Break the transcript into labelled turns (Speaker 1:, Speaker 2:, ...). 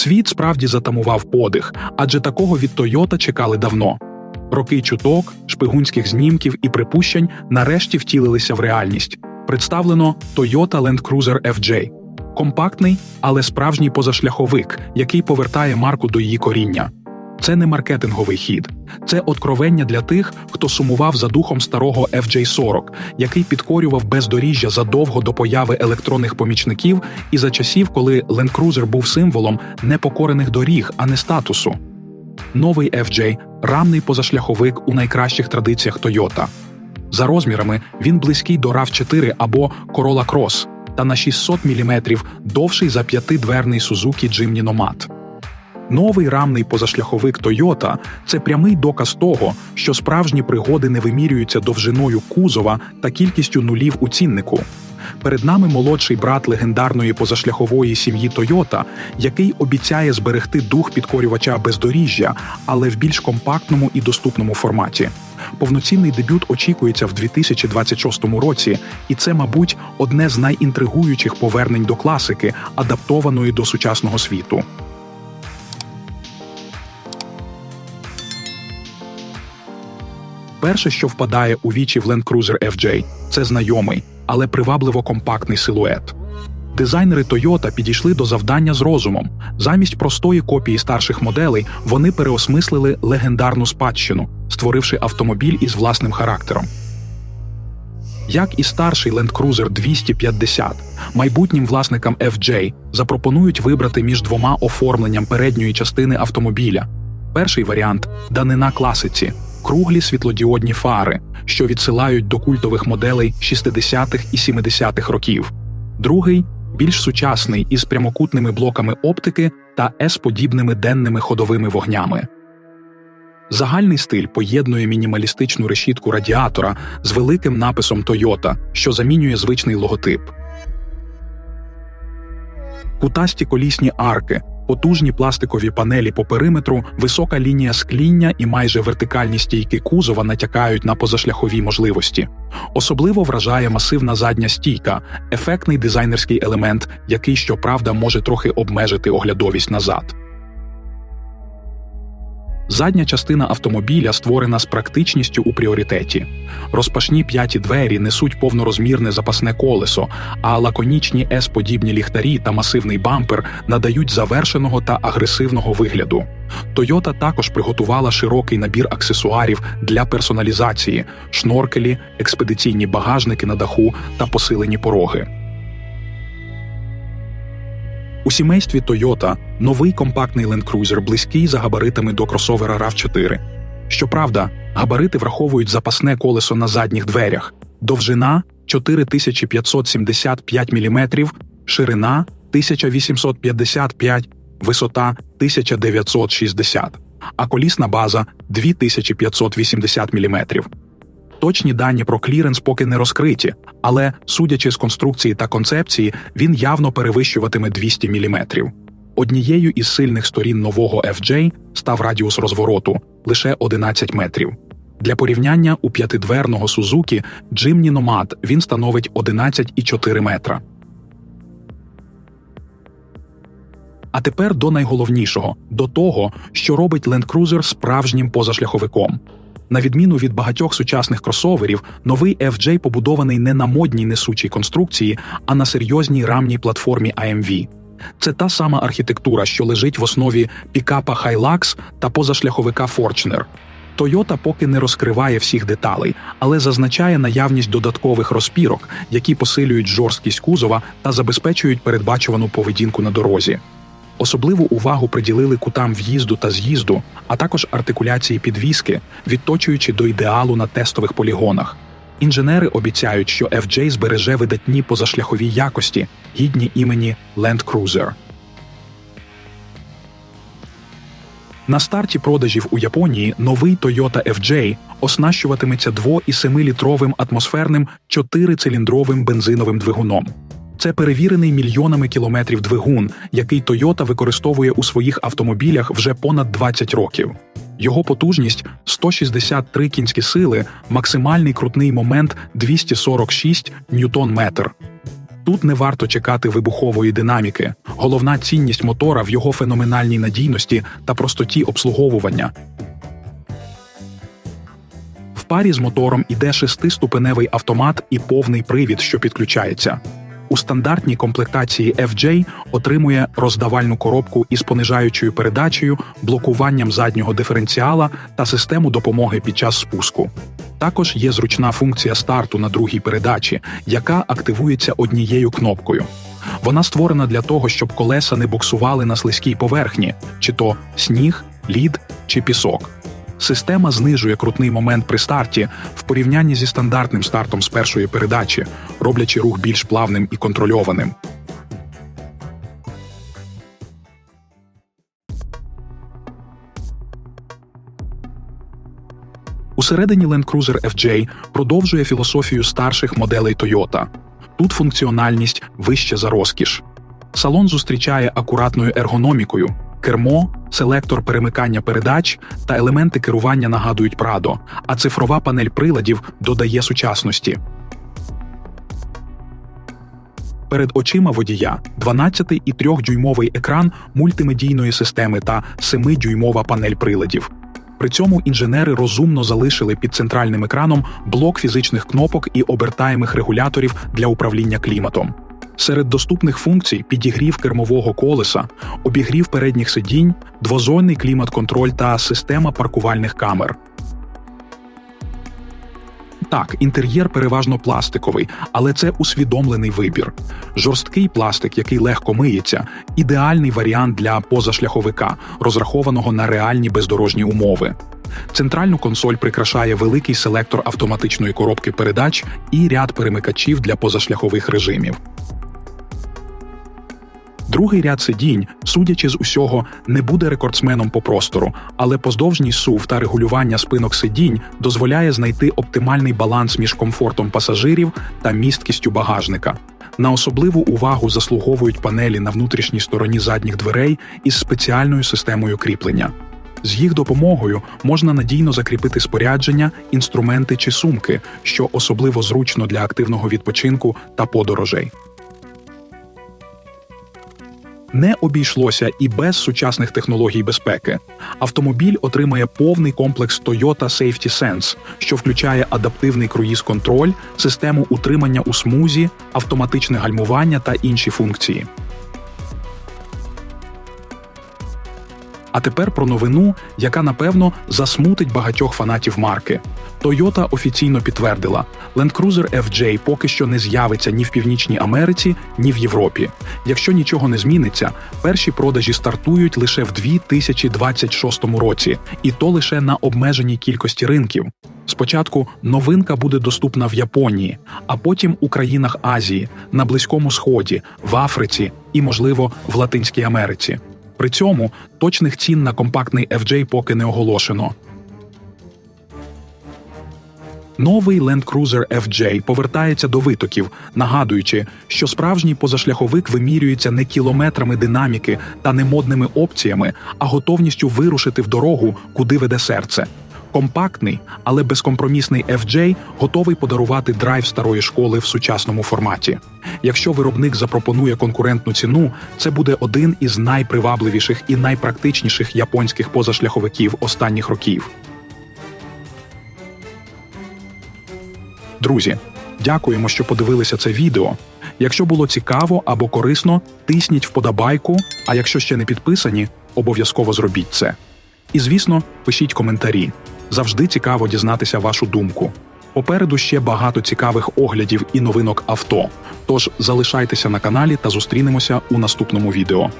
Speaker 1: Світ справді затамував подих, адже такого від Тойота чекали давно. Роки чуток, шпигунських знімків і припущень нарешті втілилися в реальність. Представлено Toyota Land Cruiser FJ. компактний, але справжній позашляховик, який повертає марку до її коріння. Це не маркетинговий хід, це откровення для тих, хто сумував за духом старого FJ40, який підкорював бездоріжжя задовго до появи електронних помічників і за часів, коли Land Cruiser був символом непокорених доріг, а не статусу. Новий FJ – рамний позашляховик у найкращих традиціях Toyota. За розмірами він близький до RAV4 або Corolla Cross та на 600 мм довший за п'ятидверний Suzuki Jimny Nomad. Новий рамний позашляховик Toyota – це прямий доказ того, що справжні пригоди не вимірюються довжиною кузова та кількістю нулів у ціннику. Перед нами молодший брат легендарної позашляхової сім'ї Toyota, який обіцяє зберегти дух підкорювача бездоріжжя, але в більш компактному і доступному форматі. Повноцінний дебют очікується в 2026 році, і це, мабуть, одне з найінтригуючих повернень до класики, адаптованої до сучасного світу. Перше, що впадає у вічі в Land Cruiser FJ – це знайомий, але привабливо компактний силует. Дизайнери Toyota підійшли до завдання з розумом. Замість простої копії старших моделей вони переосмислили легендарну спадщину, створивши автомобіль із власним характером. Як і старший Land Cruiser 250, майбутнім власникам FJ запропонують вибрати між двома оформленням передньої частини автомобіля. Перший варіант данина класиці круглі світлодіодні фари, що відсилають до культових моделей 60-х і 70-х років. Другий більш сучасний із прямокутними блоками оптики та S-подібними денними ходовими вогнями. Загальний стиль поєднує мінімалістичну решітку радіатора з великим написом Toyota, що замінює звичний логотип. Кутасті колісні арки, потужні пластикові панелі по периметру, висока лінія скління і майже вертикальні стійки кузова натякають на позашляхові можливості. Особливо вражає масивна задня стійка, ефектний дизайнерський елемент, який, щоправда, може трохи обмежити оглядовість назад. Задня частина автомобіля створена з практичністю у пріоритеті. Розпашні п'яті двері несуть повнорозмірне запасне колесо, а лаконічні S-подібні ліхтарі та масивний бампер надають завершеного та агресивного вигляду. Toyota також приготувала широкий набір аксесуарів для персоналізації: шноркелі, експедиційні багажники на даху та посилені пороги. У сімействі Toyota новий компактний Land Cruiser близький за габаритами до кросовера RAV4. Щоправда, габарити враховують запасне колесо на задніх дверях, довжина 4575 мм, ширина 1855, висота 1960, а колісна база 2580 мм. Точні дані про кліренс поки не розкриті, але, судячи з конструкції та концепції, він явно перевищуватиме 200 мм. Однією із сильних сторін нового FJ став радіус розвороту лише 11 метрів. Для порівняння у п'ятидверного Suzuki Jimny Nomad він становить 11,4 метра. А тепер до найголовнішого до того, що робить Land Cruiser справжнім позашляховиком. На відміну від багатьох сучасних кросоверів, новий FJ побудований не на модній несучій конструкції, а на серйозній рамній платформі AMV. Це та сама архітектура, що лежить в основі пікапа Hilux та позашляховика Fortuner. Toyota поки не розкриває всіх деталей, але зазначає наявність додаткових розпірок, які посилюють жорсткість кузова та забезпечують передбачувану поведінку на дорозі. Особливу увагу приділили кутам в'їзду та з'їзду, а також артикуляції підвіски, відточуючи до ідеалу на тестових полігонах. Інженери обіцяють, що FJ збереже видатні позашляхові якості, гідні імені Land Cruiser. На старті продажів у Японії новий Toyota FJ оснащуватиметься 2 і 7-літровим атмосферним 4-циліндровим бензиновим двигуном. Це перевірений мільйонами кілометрів двигун, який Toyota використовує у своїх автомобілях вже понад 20 років. Його потужність 163 кінські сили, максимальний крутний момент 246 ньютон-метр. Тут не варто чекати вибухової динаміки. Головна цінність мотора в його феноменальній надійності та простоті обслуговування. В парі з мотором іде шестиступеневий автомат і повний привід, що підключається. У стандартній комплектації FJ отримує роздавальну коробку із понижаючою передачею, блокуванням заднього диференціала та систему допомоги під час спуску. Також є зручна функція старту на другій передачі, яка активується однією кнопкою. Вона створена для того, щоб колеса не буксували на слизькій поверхні, чи то сніг, лід чи пісок. Система знижує крутний момент при старті в порівнянні зі стандартним стартом з першої передачі, роблячи рух більш плавним і контрольованим. Усередині Land Cruiser FJ продовжує філософію старших моделей Toyota. Тут функціональність вище за розкіш. Салон зустрічає акуратною ергономікою. Кермо, селектор перемикання передач та елементи керування нагадують Прадо, а цифрова панель приладів додає сучасності. Перед очима водія 12 і 3-дюймовий екран мультимедійної системи та 7-дюймова панель приладів. При цьому інженери розумно залишили під центральним екраном блок фізичних кнопок і обертаємих регуляторів для управління кліматом. Серед доступних функцій підігрів кермового колеса, обігрів передніх сидінь, двозонний клімат-контроль та система паркувальних камер. Так, інтер'єр переважно пластиковий, але це усвідомлений вибір. Жорсткий пластик, який легко миється, ідеальний варіант для позашляховика, розрахованого на реальні бездорожні умови. Центральну консоль прикрашає великий селектор автоматичної коробки передач і ряд перемикачів для позашляхових режимів. Другий ряд сидінь, судячи з усього, не буде рекордсменом по простору, але поздовжній сув та регулювання спинок сидінь дозволяє знайти оптимальний баланс між комфортом пасажирів та місткістю багажника. На особливу увагу заслуговують панелі на внутрішній стороні задніх дверей із спеціальною системою кріплення. З їх допомогою можна надійно закріпити спорядження, інструменти чи сумки, що особливо зручно для активного відпочинку та подорожей. Не обійшлося і без сучасних технологій безпеки. Автомобіль отримає повний комплекс Toyota Safety Sense, що включає адаптивний круїз-контроль, систему утримання у смузі, автоматичне гальмування та інші функції. А тепер про новину, яка напевно засмутить багатьох фанатів марки. Toyota офіційно підтвердила, Land Cruiser FJ поки що не з'явиться ні в Північній Америці, ні в Європі. Якщо нічого не зміниться, перші продажі стартують лише в 2026 році, і то лише на обмеженій кількості ринків. Спочатку новинка буде доступна в Японії, а потім у країнах Азії, на Близькому Сході, в Африці і, можливо, в Латинській Америці. При цьому точних цін на компактний FJ поки не оголошено. Новий Land Cruiser FJ повертається до витоків, нагадуючи, що справжній позашляховик вимірюється не кілометрами динаміки та не модними опціями, а готовністю вирушити в дорогу, куди веде серце. Компактний, але безкомпромісний FJ готовий подарувати драйв старої школи в сучасному форматі. Якщо виробник запропонує конкурентну ціну, це буде один із найпривабливіших і найпрактичніших японських позашляховиків останніх років. Друзі, дякуємо, що подивилися це відео. Якщо було цікаво або корисно, тисніть вподобайку. А якщо ще не підписані, обов'язково зробіть це. І звісно, пишіть коментарі. Завжди цікаво дізнатися вашу думку. Попереду ще багато цікавих оглядів і новинок авто. Тож залишайтеся на каналі та зустрінемося у наступному відео.